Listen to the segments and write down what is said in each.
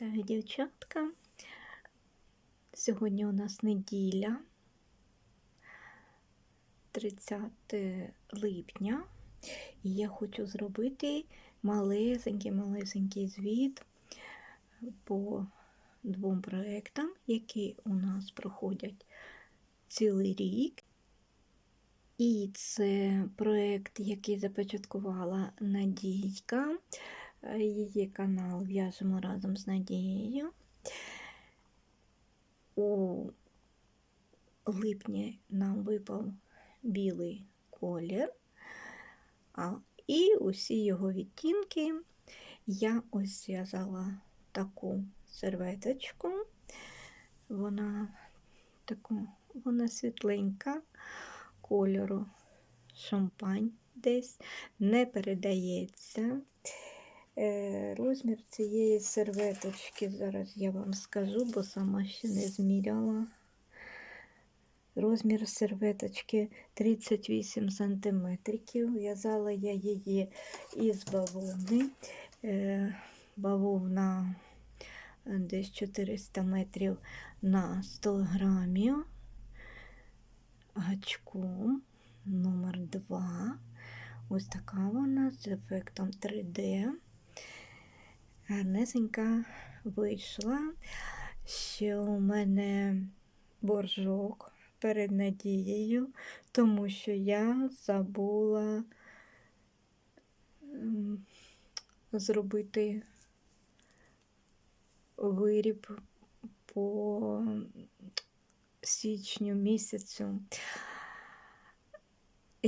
Вітаю, дівчатка. Сьогодні у нас неділя, 30 липня, і я хочу зробити малесенький-малесенький звіт по двом проєктам, які у нас проходять цілий рік. І це проєкт, який започаткувала Надійка. Е, Її канал В'яжемо разом з Надією. У липні нам випав білий колір, і усі його відтінки я ось зв'язала таку серветочку. Вона таку, вона світленька кольору шампань десь не передається. Е, Розмір цієї серветочки, зараз я вам скажу, бо сама ще не зміряла. Розмір серветочки 38 см. В'язала я її із бавовни. Е, Бавовна е, десь 400 метрів на 100 грамів. Гачком номер 2. Ось така вона з ефектом 3D. Гарнесенька вийшла. Ще у мене боржок перед надією, тому що я забула зробити виріб по січню місяцю.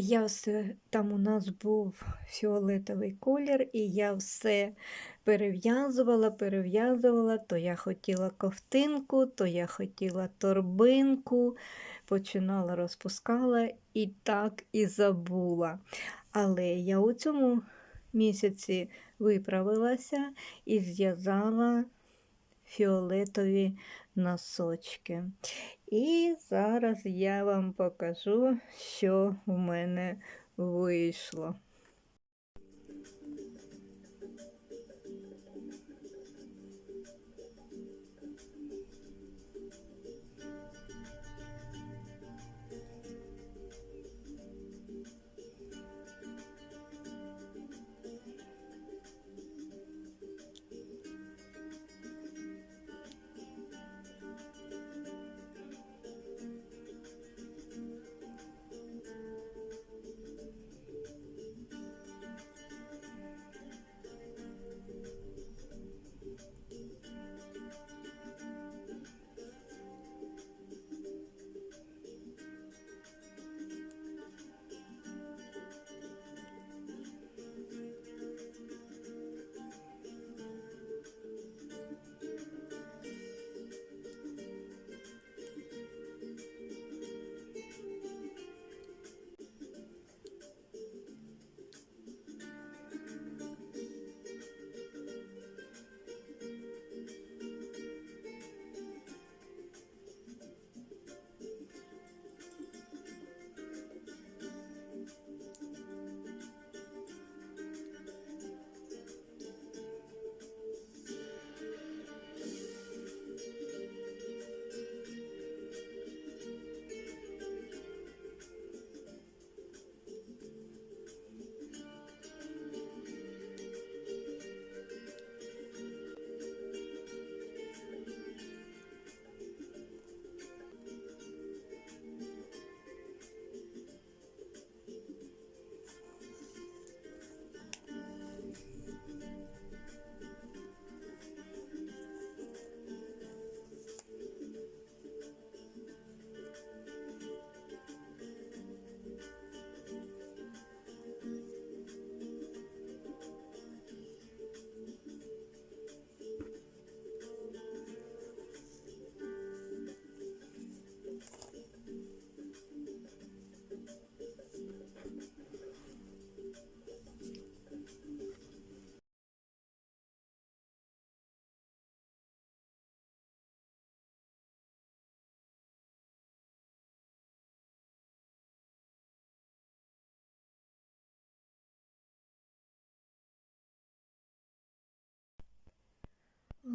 Я все, там у нас був фіолетовий колір, і я все перев'язувала, перев'язувала, то я хотіла ковтинку, то я хотіла торбинку, починала розпускала і так і забула. Але я у цьому місяці виправилася і зв'язала фіолетові носочки. І зараз я вам покажу, що в мене вийшло.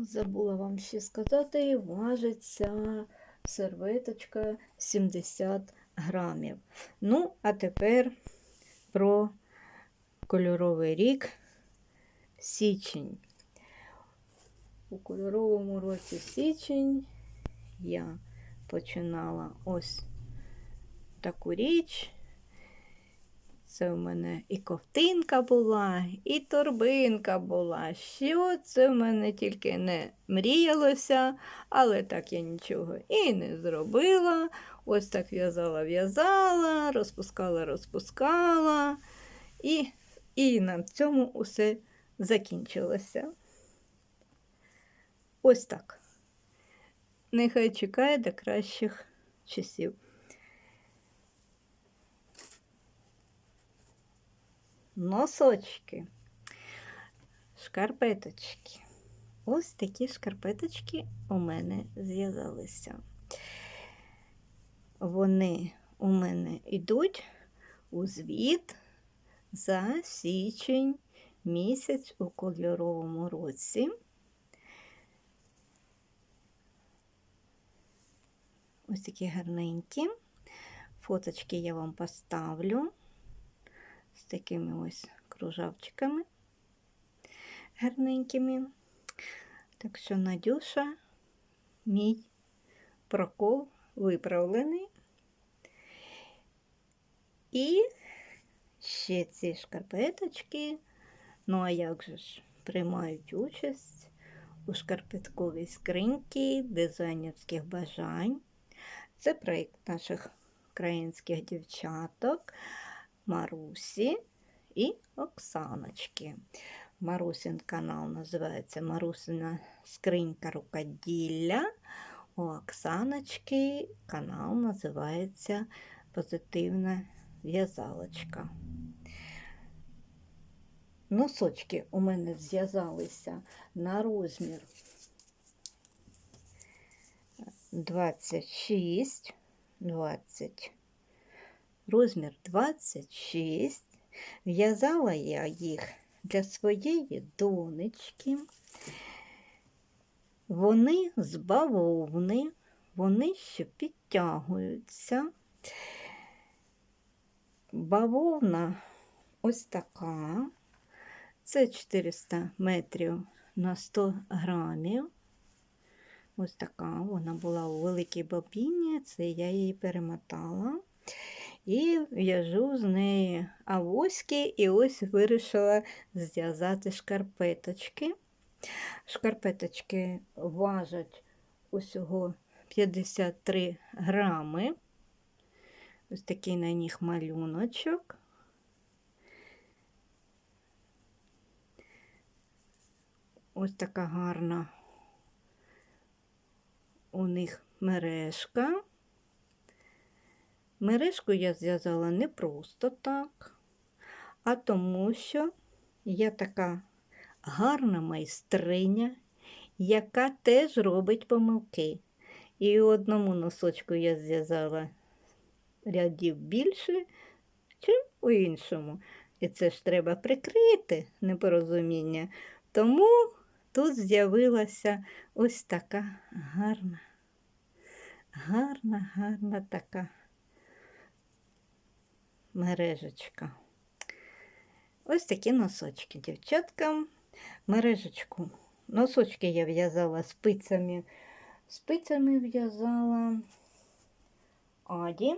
Забула вам ще сказати, важить ця серветочка 70 грамів. Ну, а тепер про кольоровий рік січень. У кольоровому році січень я починала ось таку річ. Це в мене і ковтинка була, і торбинка була. Що це в мене тільки не мріялося, але так я нічого і не зробила. Ось так в'язала, в'язала, розпускала, розпускала. І, і на цьому усе закінчилося. Ось так. Нехай чекає до кращих часів. Носочки, шкарпеточки. Ось такі шкарпеточки у мене зв'язалися. Вони у мене йдуть у звіт за січень місяць у кольоровому році. Ось такі гарненькі. Фоточки я вам поставлю з такими ось кружавчиками гарненькими. Так що, Надюша, мій прокол виправлений. І ще ці шкарпеточки, ну а як же ж, приймають участь у шкарпетковій скриньці дизайнерських бажань. Це проєкт наших українських дівчаток Марусі і Оксаночки. Марусин канал називається Марусина скринька рукоділля. У Оксаночки канал називається Позитивна в'язалочка. Носочки у мене зв'язалися на розмір 26, 20, розмір 26. В'язала я їх для своєї донечки. Вони з бавовни, вони ще підтягуються. Бавовна ось така. Це 400 метрів на 100 грамів. Ось така вона була у великій бобіні, це я її перемотала. І в'яжу з неї авоськи, і ось вирішила зв'язати шкарпеточки. Шкарпеточки важать усього 53 грами. Ось такий на них малюночок. Ось така гарна у них мережка. Мережку я зв'язала не просто так, а тому, що я така гарна майстриня, яка теж робить помилки. І одному носочку я зв'язала рядів більше, чим у іншому. І це ж треба прикрити непорозуміння. Тому тут з'явилася ось така гарна, гарна, гарна така мережечка. Ось такі носочки, дівчатка. Мережечку. Носочки я в'язала спицями. Спицями в'язала аді.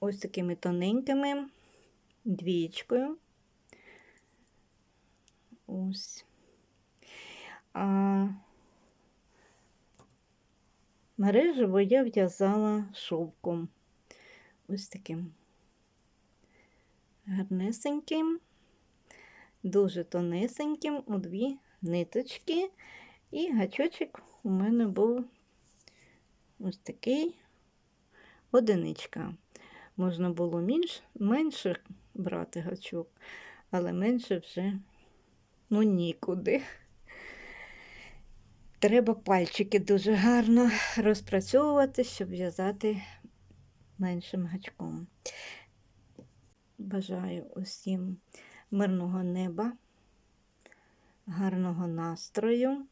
Ось такими тоненькими, двічкою. Ось. А мережево я в'язала шовком. Ось таким гарнесеньким, дуже тонесеньким у дві ниточки. І гачочок у мене був ось такий одиничка. Можна було менш, менше брати гачок, але менше вже ну нікуди. Треба пальчики дуже гарно розпрацьовувати, щоб в'язати меншим гачком. Бажаю усім мирного неба, гарного настрою.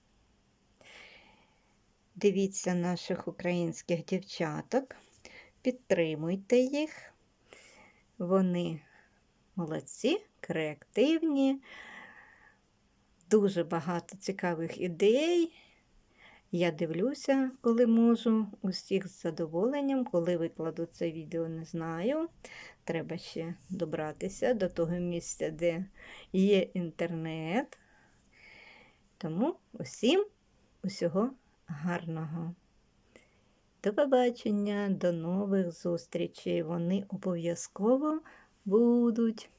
Дивіться наших українських дівчаток, підтримуйте їх. Вони молодці, креативні, дуже багато цікавих ідей. Я дивлюся, коли можу, усіх з задоволенням, коли викладу це відео, не знаю. Треба ще добратися до того місця, де є інтернет. Тому усім усього гарного. До побачення, до нових зустрічей. Вони обов'язково будуть.